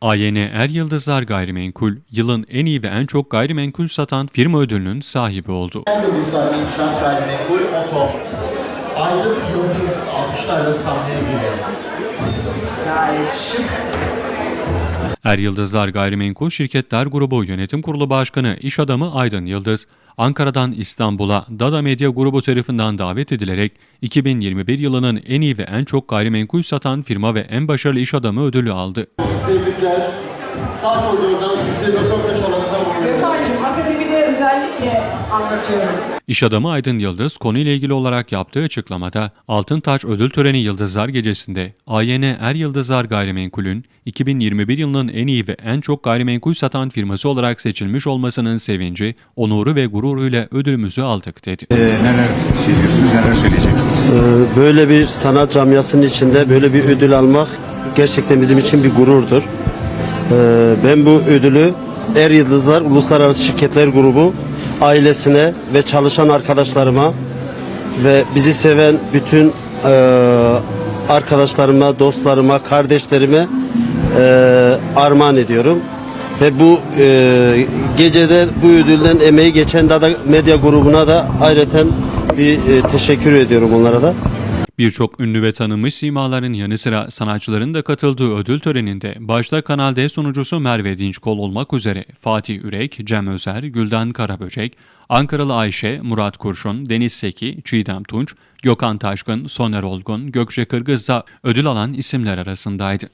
AYN Er Yıldızlar Gayrimenkul, yılın en iyi ve en çok gayrimenkul satan firma ödülünün sahibi oldu. Yıldızlar İnşaat Gayrimenkul Oto. Aydın Yıldız alkışlarla sahneye geliyor. Gayet şık. Er Yıldızlar Gayrimenkul Şirketler Grubu Yönetim Kurulu Başkanı İş Adamı Aydın Yıldız, Ankara'dan İstanbul'a Dada Medya Grubu tarafından davet edilerek 2021 yılının en iyi ve en çok gayrimenkul satan firma ve en başarılı iş adamı ödülü aldı. Tebrikler. Sağ koridordan sizi anlatıyorum. İş adamı Aydın Yıldız konuyla ilgili olarak yaptığı açıklamada Altın Taç Ödül Töreni Yıldızlar Gecesi'nde AYN Er Yıldızlar Gayrimenkul'ün 2021 yılının en iyi ve en çok gayrimenkul satan firması olarak seçilmiş olmasının sevinci, onuru ve gururuyla ödülümüzü aldık dedi. Ee, neler şey diyorsunuz, neler söyleyeceksiniz? Ee, Böyle bir sanat camiasının içinde böyle bir ödül almak gerçekten bizim için bir gururdur. Ee, Ben bu ödülü Er Yıldızlar Uluslararası Şirketler Grubu ailesine ve çalışan arkadaşlarıma ve bizi seven bütün e, arkadaşlarıma, dostlarıma, kardeşlerime e, armağan ediyorum. Ve bu e, gecede bu ödülden emeği geçen Dada Medya grubuna da ayrıca bir e, teşekkür ediyorum onlara da. Birçok ünlü ve tanınmış simaların yanı sıra sanatçıların da katıldığı ödül töreninde başta Kanal D sunucusu Merve Dinçkol olmak üzere Fatih Ürek, Cem Özer, Gülden Karaböcek, Ankaralı Ayşe, Murat Kurşun, Deniz Seki, Çiğdem Tunç, Gökhan Taşkın, Soner Olgun, Gökçe Kırgız da ödül alan isimler arasındaydı.